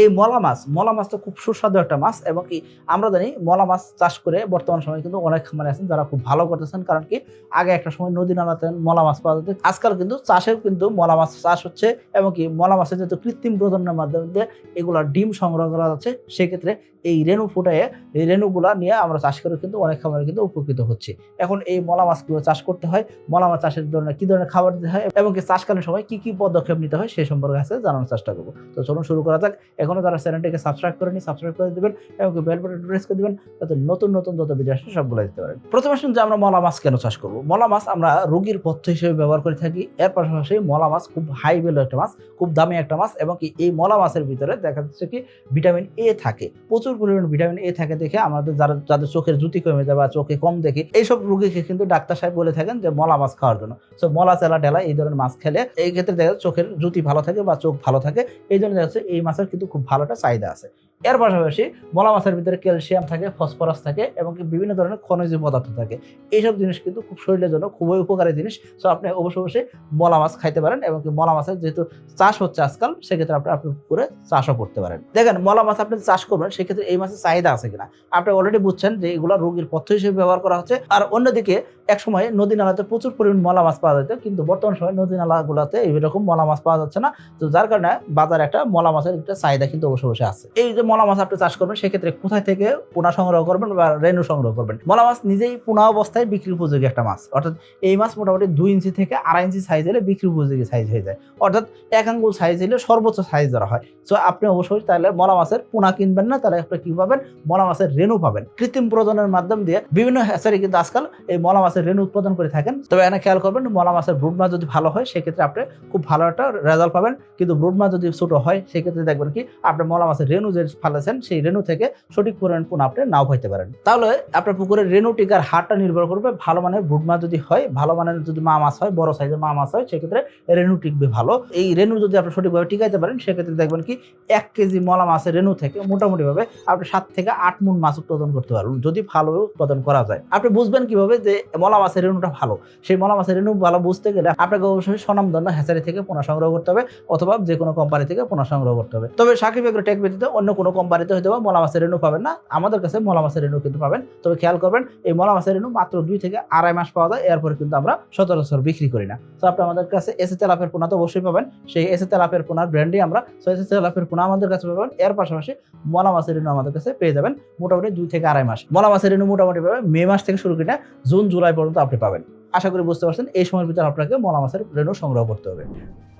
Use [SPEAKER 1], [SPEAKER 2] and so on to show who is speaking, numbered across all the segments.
[SPEAKER 1] এই মলা মাছ মলা মাছ তো খুব সুস্বাদু একটা মাছ এবং কি আমরা জানি মলা মাছ চাষ করে বর্তমান সময় কিন্তু অনেক খামারে আছেন যারা খুব ভালো করতেছেন। কারণ কি আগে একটা সময় নদী নালাতে মলা মাছ পাওয়া যেত। আজকাল কিন্তু চাষেও কিন্তু মলা মাছ চাষ হচ্ছে এবং কি মলা মাছের যেহেতু কৃত্রিম প্রজন্মের মাধ্যমে এগুলা ডিম সংগ্রহ করা যাচ্ছে সেক্ষেত্রে এই রেণু ফুটাইয়ে এই রেণুগুলা নিয়ে আমরা চাষ করে কিন্তু অনেক খামারে কিন্তু উপকৃত হচ্ছে। এখন এই মলা মাছগুলো চাষ করতে হয়, মলা মাছ চাষের জন্য কি ধরনের খাবার দিতে হয় এবং কি চাষকালীন সময় কি কি পদক্ষেপ নিতে হয় সেই সম্পর্কে আছে জানানোর চেষ্টা করব। তো চলুন শুরু করা যাক। এখনও যারা চ্যানেলটিকে সাবস্ক্রাইব করেনি সাবস্ক্রাইব করে দিবেন এবং বেল বাটন প্রেস করে দিবেন যাতে নতুন নতুন যত ভিডিও আসে সবগুলো দিতে পারেন। প্রথমে শুনুন যে আমরা মলা মাছ কেন চাষ করব। মলা মাছ আমরা রোগীর পথ্য হিসেবে ব্যবহার করে থাকি। এর পাশাপাশি মলা মাছ খুব হাই ভ্যালু একটা মাছ, খুব দামি একটা মাছ এবং কি এই মলা মাছের ভিতরে দেখা যাচ্ছে কি ভিটামিন এ থাকে। প্রচুর পরিমাণ ভিটামিন এ থাকে দেখে আমাদের যারা, যাদের চোখের জুতি কমে যায় বা চোখে কম দেখে, এইসব রুগীকে কিন্তু ডাক্তার সাহেব বলে থাকেন যে মলা মাছ খাওয়ার জন্য। সো মলা, চেলা টেলা এই ধরনের মাছ খেলে এই ক্ষেত্রে দেখা যাচ্ছে চোখের জুতি ভালো থাকে বা চোখ ভালো থাকে। এই জন্য দেখা যাচ্ছে এই মাছের কিন্তু খুব ভালো একটা চাহিদা আছে। এর পাশাপাশি মলা মাছের ভিতরে ক্যালসিয়াম থাকে, ফসফরাস থাকে এবং বিভিন্ন ধরনের খনিজ পদার্থ থাকে। এইসব জিনিস কিন্তু খুব শরীরের জন্য খুবই উপকারী জিনিস। সো আপনি অবশ্যই অবশ্যই মলা মাছ খাইতে পারেন এবং মলা মাছের যেহেতু চাষ হচ্ছে আজকাল, সেক্ষেত্রে আপনি আপনি করে চাষও করতে পারেন। দেখেন, মলা মাছ আপনি চাষ করবেন, সেক্ষেত্রে এই মাছের চাহিদা আছে কিনা? আপনি অলরেডি বুঝছেন যে এগুলো রোগীর পথ্য হিসেবে ব্যবহার করা হচ্ছে। আর অন্যদিকে এক সময় নদী নালাতে প্রচুর পরিমাণ মলা মাছ পাওয়া যেত, কিন্তু বর্তমান সময় নদী নালাগুলোতে এইরকম মলা মাছ পাওয়া যাচ্ছে না। তো যার কারণে বাজারে একটা মলা মাছের একটা চাহিদা কিন্তু অবশ্য অবশ্যই আছে। এই যে মলা মাছ আপনি চাষ করবেন, সেক্ষেত্রে কোথায় থেকে পোনা সংগ্রহ করবেন বা রেণু সংগ্রহ করবেন? মলা মাছ নিজেই পোনা অবস্থায় বিক্রি উপযোগী একটা মাছ। অর্থাৎ এই মাছ মোটামুটি দুই ইঞ্চি থেকে আড়াই ইঞ্চি সাইজ হলে বিক্রি উপযোগী সাইজ হয়ে যায়। অর্থাৎ এক আঙ্গুল সাইজ হলে সর্বোচ্চ সাইজ ধরা হয়। সো আপনি অবশ্যই তাহলে মলা মাছের পোনা কিনবেন না, তাহলে আপনি কি পাবেন? মলা মাছের রেণু পাবেন। কৃত্রিম প্রজনের মাধ্যম দিয়ে বিভিন্ন হ্যাচারি কিন্তু আজকাল এই মলা মাছের রেণু উৎপাদন করে থাকেন। তবে এখানে খেয়াল করবেন, মলা মাছের ব্রুড মাছ যদি ভালো হয়, সেক্ষেত্রে আপনি খুব ভালো একটা রেজাল্ট পাবেন। কিন্তু ব্রুড মাছ যদি ছোট হয়, সেক্ষেত্রে দেখবেন কি, আপনি মলা মাছের রেণু যে ফালেছেন সেই রেণু থেকে সঠিক পরিমাণ পোনা আপনি নাও পাইতে পারেন। তাহলে আপনার পুকুরের রেণু টিকার হারটা নির্ভর করবে, ভালো মানের মাছ যদি হয়, ভালো মানের যদি মা মাছ হয়, বড় সাইজের মা মাছ হয়, সেক্ষেত্রে রেণু টিকবে ভালো। এই রেণু যদি আপনি সঠিকভাবে টিকাইতে পারেন, সেক্ষেত্রে দেখবেন কি এক কেজি মলা মাছের রেণু থেকে মোটামুটিভাবে আপনি সাত থেকে আট মুন মাছ উৎপাদন করতে পারবেন, যদি ভালো উৎপাদন করা যায়। আপনি বুঝবেন কীভাবে যে মলা মাছের রেণুটা ভালো। সেই মলা মাছের রেণু ভালো বুঝতে গেলে আপনাকে অবশ্যই স্বনামধন্য হ্যাচারি থেকে পোনা সংগ্রহ করতে হবে, অথবা যে কোনো কোম্পানি থেকে পোনা সংগ্রহ করতে হবে। তবে সাকিব এগ্রো টেক ব্যতীত অন্য কোনো কোম্পানিতে হয়তো বা মলা মাছের রেণু পাবেন না, আমাদের কাছে মলা মাছের রেণু কিন্তু পাবেন। তবে খেয়াল করবেন, এই মলা মাছের রেণু মাত্র দুই থেকে আড়াই মাস পাওয়া যায়, এরপরে কিন্তু আমরা সচরাচর বিক্রি করি না। তো আপনি আমাদের কাছে এসে তেলাপের পোনা তো অবশ্যই পাবেন, সেই এসে তেলাপের পোনার ব্র্যান্ডই আমরা সো এসে তেলাপের পোনা আমাদের কাছে পাবেন, এর পাশাপাশি মলা মাছের রেণু আমাদের কাছে পেয়ে যাবেন মোটামুটি দুই থেকে আড়াই মাস। মলা মাছের রেণু মোটামুটি পাবেন মে মাস থেকে শুরু করে জুন, জুলাই পর্যন্ত আপনি পাবেন। আশা করি বুঝতে পারছেন, এই সময়ের ভিতরে আপনাকে মলা মাছের রেণু সংগ্রহ করতে হবে।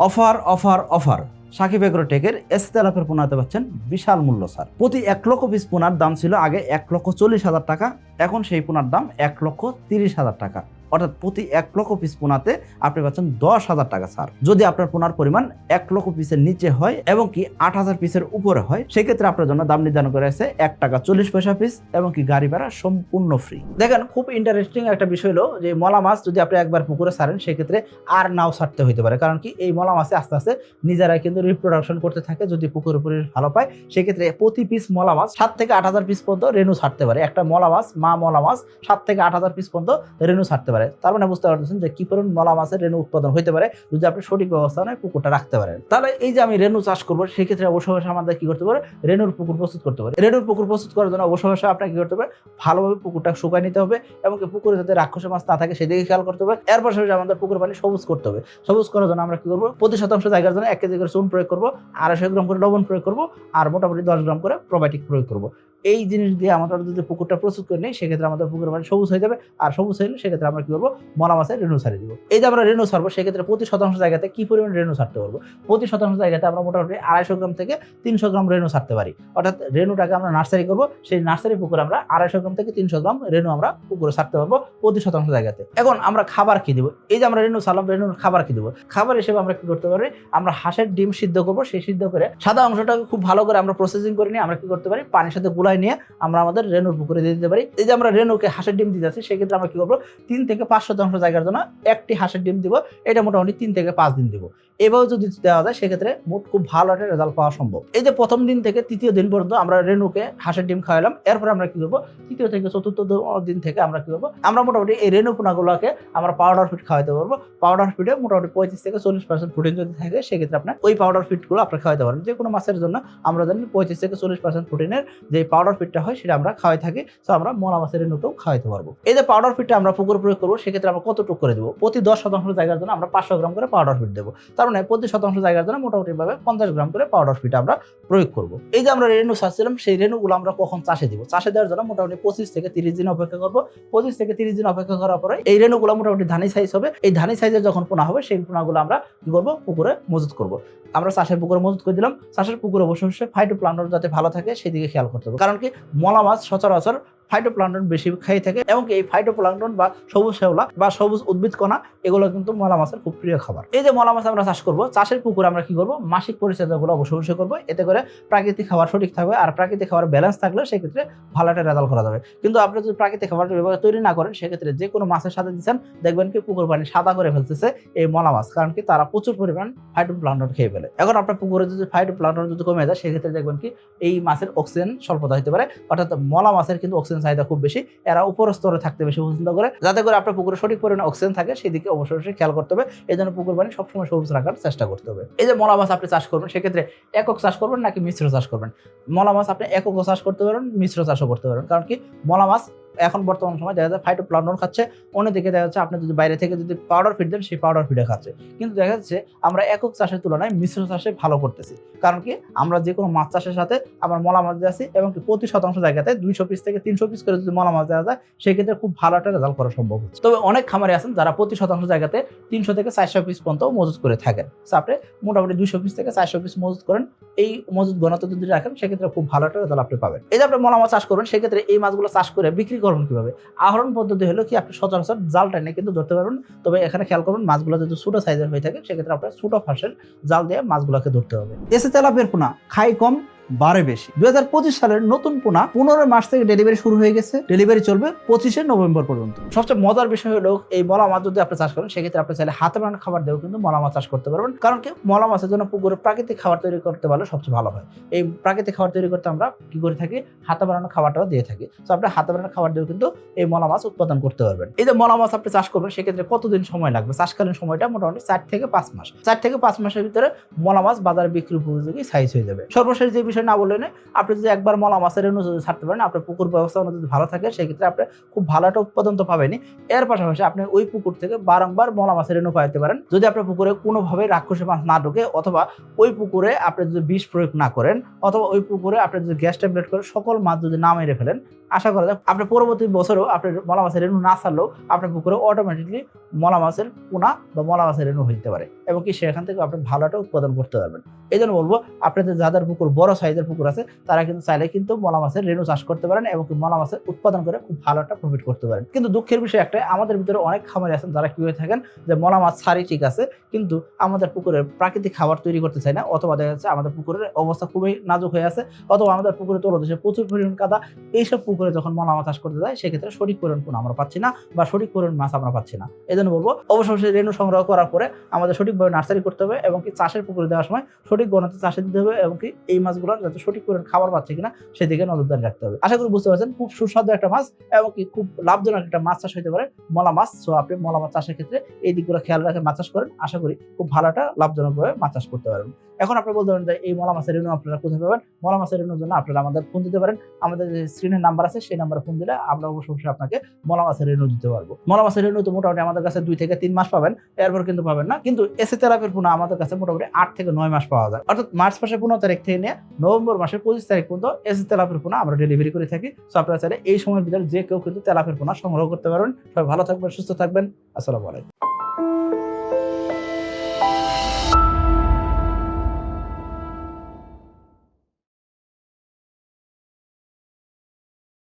[SPEAKER 1] Offer offer offer. সাকিব এগ্রোটেকের এসতেলাপের পোনাতে পাচ্ছেন বিশাল মূল্য, স্যার। প্রতি এক লক্ষ পিস পোনার দাম ছিল আগে এক লক্ষ চল্লিশ হাজার টাকা, এখন সেই পোনার দাম এক লক্ষ তিরিশ হাজার টাকা। অর্থাৎ প্রতি এক লক্ষ পিস পোনাতে আপনি পাচ্ছেন দশ হাজার টাকা ছাড় যদি আপনার পোনার পরিমাণ এক লক্ষ পিসের নিচে হয় এবং কি আট হাজার পিসের উপরে হয়, সেক্ষেত্রে আপনার জন্য দাম নির্ধারণ করে আছে এক টাকা চল্লিশ পয়সা পিস এবং কি গাড়ি ভাড়া সম্পূর্ণ ফ্রি দেখেন, খুব ইন্টারেস্টিং একটা বিষয় হলো যে মলা মাছ যদি আপনি একবার পুকুরে ছাড়েন, সেক্ষেত্রে আর নাও ছাড়তে হইতে পারে। কারণ কি এই মলা মাছে আস্তে আস্তে নিজেরাই কিন্তু রিপ্রোডাকশন করতে থাকে, যদি পুকুরের উপরে ভালো পায়, সেক্ষেত্রে প্রতি পিস মলা মাছ সাত থেকে আট হাজার পিস পর্যন্ত রেনু ছাড়তে পারে। একটা মলা মাছ, মা মলা মাছ, সাত থেকে আট হাজার পিস পর্যন্ত রেণু ছাড়তে পারে। তার মানে বুঝতে পারতেছেন যে কি পরিমাণ মলা মাছের রেণু উৎপাদন হতে পারে যদি আপনি সঠিক ব্যবস্থাপনায় পুকুরটা রাখতে পারেন। তাহলে এই যে আমি রেণু চাষ করব, সেক্ষেত্রে অবশ্যই আমাদের কি করতে পারে? রেণুর পুকুর প্রস্তুত করতে পারে। রেণুর পুকুর প্রস্তুত করার জন্য অবশ্যই আপনাকে কি করতে হবে? ভালোভাবে পুকুরটা শুকায় নিতে হবে এবং পুকুরে যাতে রাক্ষসের মাছ না থাকে সেদিকে খেয়াল করতে হবে। এর পাশাপাশি আমাদের পুকুর পানি সবুজ করতে হবে। সবুজ করার জন্য আমরা কি করব? প্রতি শতাংশ জায়গার জন্য এক কেজি করে চুন প্রয়োগ করব, আড়াইশো গ্রাম করে লবণ প্রয়োগ করব, আর মোটামুটি দশ গ্রাম করে প্রোবায়োটিক প্রয়োগ করব। এই জিনিস দিয়ে আমরা যদি পুকুরটা প্রস্তুত করে নিই, সেক্ষেত্রে আমাদের পুকুরের পানি সবুজ হয়ে যাবে। আর সবুজ গেলে সেক্ষেত্রে আমরা কি করব? মলা মাছের রেণু ছাড়িয়ে দিব। এই যে আমরা রেণু ছাড়বো সেক্ষেত্রে প্রতি শতাংশ জায়গাতে কি পরিমাণ রেণু ছাড়তে পারব? প্রতি শতাংশ জায়গাতে আমরা মোটামুটি আড়াইশো গ্রাম থেকে তিনশো গ্রাম রেণু ছাড়তে পারি। অর্থাৎ রেণুটাকে আমরা নার্সারি করব, সেই নার্সারি পুকুরে আমরা আড়াইশো গ্রাম থেকে তিনশো গ্রাম রেণু আমরা পুকুরে ছাড়তে পারব প্রতি শতাংশ জায়গাতে। এখন আমরা খাবার কি দেবো? এই যে আমরা রেণু ছাড়লাম রেণুর খাবার কি দেবো? খাবার হিসেবে আমরা কি করতে পারি? আমরা হাঁসের ডিম সিদ্ধ করব, সেই সিদ্ধ করে সাদা অংশটাকে খুব ভালো করে আমরা প্রসেসিং করে নিয়ে আমরা কি করতে পারি? পানির সাথে গুলাই নিয়ে আমরা আমাদের রেণুর পুকুরে দিয়ে দিতে পারি। এই যে আমরা রেণুকে হাঁসের ডিম দিতে যাচ্ছি, সেক্ষেত্রে আমরা কি করব? তিন থেকে পাঁচ শতাংশ জায়গার জন্য একটি হাঁসের ডিম দিব, এটা মোটামুটি তিন থেকে পাঁচ দিন দিব। এভাবে যদি দেওয়া যায়, সেক্ষেত্রে মোট খুব ভালো একটা রেজাল্ট পাওয়া সম্ভব। এই যে প্রথম দিন থেকে তৃতীয় দিন পর্যন্ত আমরা রেনুকে হাঁসের ডিম খাওয়ালাম, এরপরে আমরা কি করব? তৃতীয় থেকে চতুর্থ দিন থেকে আমরা কি করব? আমরা মোটামুটি এই রেনু পোনাগুলোকে আমরা পাউডার ফিড খাওয়াতে পারব। পাউডার ফিডে মোটামুটি পঁয়ত্রিশ থেকে চল্লিশ পার্সেন্ট প্রোটিন যদি থাকে, সেক্ষেত্রে আপনার ওই পাউডার ফিডগুলো আপনি খাওয়াতে পারেন যে কোনো মাছের জন্য আমরা জানি পঁয়ত্রিশ থেকে চল্লিশ পার্সেন্ট প্রোটিনের যে পাউডার ফিডটা হয়, সেটা আমরা খাওয়াই থাকি। তো আমরা মোলা মাছের রেনুকেও খাওয়াতে পারব। এই যে পাউডার ফিডটা আমরা পুকুর প্রয়োগ করব, সেক্ষেত্রে আমরা কতটুকু করে দেবো? প্রতি দশ শতাংশ জায়গার জন্য আমরা পাঁচশো গ্রাম করে পাউডার ফিড দেবো। তার মানে প্রতি শতাংশ জায়গার জন্য মোটামুটি ভাবে পঞ্চাশ গ্রাম করে পাউডার ফিড আমরা প্রয়োগ করব। এই যে আমরা রেনু চাচ্ছিলাম সেই রেনুগুলো আমরা কখন চাষে দিব? চাষে দেওয়ার জন্য মোটামুটি পঁচিশ থেকে তিরিশ দিন অপেক্ষা করব। পঁচিশ থেকে তিরিশ দিন অপেক্ষা করার পরে এই রেনুগুলো মোটামুটি ধানি সাইজ হবে। এই ধানি সাইজের যখন পোনা হবে, সেই পোনাগুলো আমরা কি করব? পুকুরে মজুত করব। আমরা চাষের পুকুরে মজুত করে দিলাম। চাষের পুকুরে বসে বসে ফাইটো যাতে ভালো থাকে, সেদিকে খেয়াল করতে হবে। কারণ কি মলা মাছ সচরাচর ফাইটোপ্লাঙ্কটন বেশি খেয়ে থাকে এবং এই ফাইটোপ্লাঙ্কটন বা সবুজ শেওলা বা সবুজ উদ্ভিদ কণা, এগুলো কিন্তু মলা মাছের খুব প্রিয় খাবার। এই যে মলা মাছ আমরা চাষ করব, চাষের পুকুরে আমরা কি করব? মাসিক পরিচর্যাগুলো অবশ্যই অবশ্যই করব, এতে করে প্রাকৃতিক খাবার সঠিক থাকবে আর প্রাকৃতিক খাবার ব্যালেন্স থাকলে সেক্ষেত্রে ভালো একটা রেজাল্ট করা যাবে। কিন্তু আপনি যদি প্রাকৃতিক খাবার ব্যবহার তৈরি না করেন, সেক্ষেত্রে যে কোনো মাছের সাথে দিচ্ছেন, দেখবেন কি পুকুর পানি সাদা করে ফেলতেছে এই মলা মাছ, কারণ কি তারা প্রচুর পরিমাণ ফাইটোপ্লাঙ্কটন খেয়ে ফেলে। এখন আপনার পুকুরে যদি ফাইটোপ্লাঙ্কটন যদি কমে যায়, সেক্ষেত্রে দেখবেন কি এই মাছের অক্সিজেন স্বল্পতা হতে পারে, অর্থাৎ মলা মাছের কিন্তু অক্সিজেন চাহিদা খুব বেশি, এরা উপর স্তরে থাকতে বেশি পছন্দ করে। যাতে করে আপনার পুকুরে সঠিক পরিমাণে অক্সিজেন থাকে, সেদিকে অবশ্যই অবশ্যই খেয়াল করতে হবে। এই জন্য পুকুর পানি সবসময় সবুজ রাখার চেষ্টা করতে হবে। এই যে মলা মাছ আপনি চাষ করবেন, সেক্ষেত্রে একক চাষ করবেন নাকি মিশ্র চাষ করবেন? মলা মাছ আপনি একক চাষ করতে পারেন, মিশ্র চাষও করতে পারেন। কারণ কি মলা মাছ এখন বর্তমান সময় দেখা যাচ্ছে ফাইটো প্লান্টন খাচ্ছে, অন্যদিকে দেখা যাচ্ছে আপনি যদি বাইরে থেকে যদি পাউডার ফিড দেন, সেই পাউডার ফিডে খাচ্ছে। কিন্তু দেখা যাচ্ছে আমরা একক চাষের তুলনায় মিশ্র চাষে ভালো করতেছি। কারণ কি? আমরা যে কোনো মাছ চাষের সাথে আমার মলা মাছ দিয়ে আছি এবং প্রতি শতাংশ জায়গাতে দুইশো পিস থেকে তিনশো পিস করে যদি মলা মাছ দেওয়া যায়, সেক্ষেত্রে খুব ভালো একটা রেজাল্ট করা সম্ভব হচ্ছে। তবে অনেক খামারে আছেন যারা প্রতি শতাংশ জায়গাতে তিনশো থেকে চারশো পিস পর্যন্ত মজুত করে থাকেন। আপনি মোটামুটি দুইশো পিস থেকে চারশো পিস মজুত করেন, এই মজুত ঘনত্ব যদি রাখেন, সেক্ষেত্রে খুব ভালো একটা রেজাল্ট আপনি পাবেন। এই যে আপনি মলা মাছ চাষ করবেন, সেক্ষেত্রে এই মাছগুলো চাষ করে বিক্রি করবেন কীভাবে? আহরণ পদ্ধতি হলো কি, আপনি সচরাচর জালটা টাইনে কিন্তু ধরতে পারবেন। তবে এখানে খেয়াল করবেন, মাছগুলো যদি ছোটো সাইজের হয়ে থাকে, সেক্ষেত্রে আপনার ছোটো ফাঁসের জাল দিয়ে মাছগুলোকে ধরতে হবে। এসে তেলাপের পোনা, খাই কম বারে বেশি। দুই হাজার পঁচিশ সালের নতুন পোনা পনেরো মাস থেকে ডেলিভারি শুরু হয়ে গেছে। ডেলিভারি চলবে পঁচিশে নভেম্বর পর্যন্ত। সবচেয়ে মজার বিষয় হলো এই মলা মাছ যদি আপনি চাষ করেন, সেক্ষেত্রে আপনি চাইলে হাতে বানানো খাবার দিয়েও কিন্তু মলা মাছ চাষ করতে পারবেন। কারণ কি? মলা মাছের জন্য পুকুরে প্রাকৃতিক খাবার তৈরি করতে পারলে সবচেয়ে ভালো হয়। এই প্রাকৃতিক খাবার তৈরি করতে আমরা কি করে থাকি? হাতে বানানো খাবারটাও দিয়ে থাকি। তো আপনি হাতে বানানো খাবার দিয়েও কিন্তু এই মলা মাছ উৎপাদন করতে পারবেন। এই যে মলা মাছ আপনি চাষ করবেন, সেক্ষেত্রে কতদিন সময় লাগবে? চাষকালীন সময়টা মোটামুটি চার থেকে পাঁচ মাস। চার থেকে পাঁচ মাসের ভিতরে মলা মাছ বাজারে বিক্রি উপযোগী সাইজ হয়ে যাবে। সর্বশেষ যে বিষয় না বললেন আপনি যদি একবার মলা মাছের রেণু যদি ছাড়তে পারেন, আপনার পুকুর ব্যবস্থাপনা যদি ভালো থাকে, সেক্ষেত্রে আপনি খুব ভালো একটা উৎপাদন তো পাবেনি এর পাশাপাশি আপনি ওই পুকুর থেকে বারংবার মলা মাছের রেণু পাইতে পারেন। যদি আপনার পুকুরে কোনোভাবে রাক্ষসে মাছ না ঢোকে, অথবা ওই পুকুরে আপনি যদি বিষ প্রয়োগ না করেন, অথবা ওই পুকুরে আপনি যদি গ্যাস ট্যাবলেট করে সকল মাছ যদি না মেরে ফেলেন আশা করা যায়, আপনার পরবর্তী বছরও আপনার মলা মাছের রেণু না ছাড়লেও আপনার পুকুরে অটোমেটিকলি মলা মাছের পোনা বা মলা মাছের রেণু হইতে পারে এবং কি সেখান থেকে আপনি ভালো একটা উৎপাদন করতে পারবেন। এই জন্য বলব, আপনাদের যাদের পুকুর, বড় সাইজের পুকুর আছে, তারা কিন্তু চাইলে কিন্তু মলা মাছের রেণু চাষ করতে পারেন এবং মলা মাছের উৎপাদন করে খুব ভালো একটা প্রফিট করতে পারেন। কিন্তু দুঃখের বিষয় একটাই, আমাদের ভিতরে অনেক খামারি আছেন যারা কি হয়ে থাকেন যে মলা মাছ ছাড়ি ঠিক আছে, কিন্তু আমাদের পুকুরের প্রাকৃতিক খাবার তৈরি করতে চায় না, অথবা দেখা যাচ্ছে আমাদের পুকুরের অবস্থা খুবই নাজুক হয়ে আছে, অথবা আমাদের পুকুরে তলদেশে প্রচুর পরিমাণ কাদা, এইসব পুকুরে যখন মলা মাছ চাষ করতে যায়, সেক্ষেত্রে সঠিক পরিমাণ কোনো আমরা পাচ্ছি না বা সঠিক পরিমাণ মাছ আমরা পাচ্ছি না। এই জন্য বলব, অবশ্যই রেণু সংগ্রহ করার পরে আমাদের সঠিকভাবে নার্সারি করতে হবে এবং কি চাষের পুকুরে দেওয়ার সময় সঠিক গণতে চাষে দিতে হবে এবং কি এই মাছগুলোর যাতে সঠিক পরিমাণ খাবার পাচ্ছে কিনা সেদিকে নজরদারি রাখতে হবে। আশা করি বুঝতে পারছেন, খুব সুস্বাদু একটা মাছ এবং কি খুব লাভজনক একটা মাছ চাষ হতে পারে, মলা মাছ। সো আপনি মলা মাছ চাষের ক্ষেত্রে এই দিকগুলো খেয়াল রাখে মাছ চাষ করেন। আশা করি খুব ভালো একটা লাভজনকভাবে মাছ চাষ করতে পারবেন। এখন আপনি বলতে পারেন যে এই মলা মাছের রেণু আপনারা কোথায় পাবেন? মলা মাছের রেণুর জন্য আপনারা আমাদের ফোন দিতে পারেন। আমাদের স্ক্রিনের নাম্বার আছে, সেই নাম্বারে ফোন দিলে আমরা অবশ্যই অবশ্যই আপনাকে মলা মাছের রেণু দিতে পারব। মলা মাছের রেণু তো মোটামুটি আমাদের কাছে দুই থেকে তিন মাস পাবেন, এরপর কিন্তু পাবেন না। কিন্তু এসে তেলাপের পোনা আমাদের কাছে মোটামুটি আট থেকে নয় মাস পাওয়া যায়। অর্থাৎ মার্চ মাসের পনেরো তারিখ থেকে নিয়ে নভেম্বর মাসের পঁচিশ তারিখ পর্যন্ত এসে তেলাপের পোনা আমরা ডেলিভারি করে থাকি। সো আপনারা চাইলে এই সময়ের ভিতরে যে কেউ কিন্তু তেলাপের পোনা সংগ্রহ করতে পারবেন সবাই ভালো থাকবেন, সুস্থ থাকবেন। আসসালামু আলাইকুম।